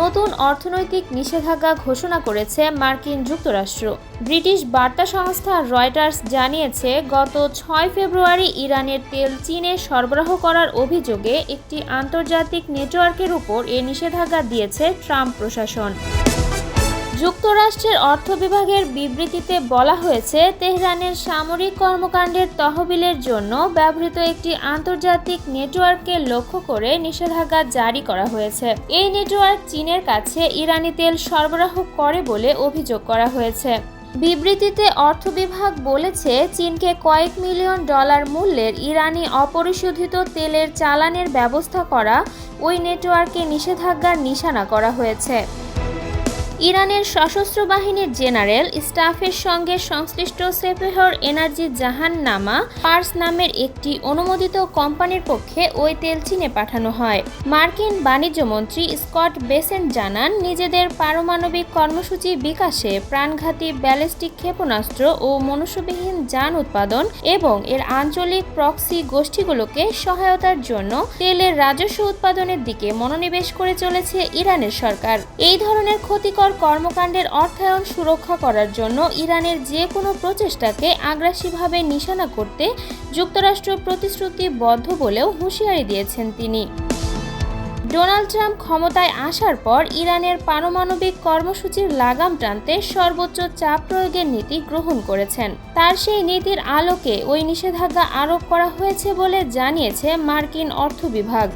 নতুন অর্থনৈতিক নিষেধাজ্ঞা ঘোষণা করেছে মার্কিন যুক্তরাষ্ট্র। ব্রিটিশ বার্তা সংস্থা রয়টার্স জানিয়েছে, গত ছয় ফেব্রুয়ারি ইরানের তেল চীনে সরবরাহ করার অভিযোগে একটি আন্তর্জাতিক নেটওয়ার্কের উপর এ নিষেধাজ্ঞা দিয়েছে ট্রাম্প প্রশাসন। যুক্তরাষ্ট্রের অর্থ বিভাগের বিবৃতিতে বলা হয়েছে, তেহরানের সামরিক কর্মকাণ্ডের তহবিলের জন্য ব্যবহৃত একটি আন্তর্জাতিক নেটওয়ার্ককে লক্ষ্য করে নিষেধাজ্ঞা জারি করা হয়েছে। এই নেটওয়ার্ক চীনের কাছে ইরানি তেল সরবরাহ করে বলে অভিযোগ করা হয়েছে। বিবৃতিতে অর্থ বিভাগ বলেছে, চীনকে কয়েক মিলিয়ন ডলার মূল্যের ইরানি অপরিশোধিত তেলের চালানের ব্যবস্থা করা ওই নেটওয়ার্কে নিষেধাজ্ঞার নিশানা করা হয়েছে। ইরানের সশস্ত্র বাহিনীর জেনারেল স্টাফের সঙ্গে সংশ্লিষ্ট সেপেহর এনার্জি জাহান নামা পার্স নামের একটি অনুমোদিত কোম্পানির পক্ষে ওই তেল চীনে পাঠানো হয়। মার্কিন বাণিজ্য মন্ত্রী স্কট বেসেন জানান, নিজেদের পারমাণবিক কর্মসূচি বিকাশে প্রাণঘাতী ব্যালিস্টিক ক্ষেপণাস্ত্র ও মনুষ্যবিহীন যান উৎপাদন এবং এর আঞ্চলিক প্রক্সি গোষ্ঠীগুলোকে সহায়তার জন্য তেলের রাজস্ব উৎপাদনের দিকে মনোনিবেশ করে চলেছে ইরানের সরকার। এই ধরনের ক্ষতিকর কর্মকাণ্ডের অর্থায়ন সুরক্ষা করার জন্য ইরানের যে কোনো প্রচেষ্টাকে আগ্রাসীভাবে নিশানা করতে যুক্তরাষ্ট্র প্রতিশ্রুতিবদ্ধ বলেও হুঁশিয়ারি দিয়েছেন তিনি। ডোনাল্ড ট্রাম্প ক্ষমতায় আসার পর ইরানের পারমাণবিক কর্মসূচির লাগাম টানতে সর্বোচ্চ চাপ প্রয়োগের নীতি গ্রহণ করেছেন। তার সেই নীতির আলোকে ওই নিষেধাজ্ঞা আরোপ করা হয়েছে বলে জানিয়েছে মার্কিন অর্থ বিভাগ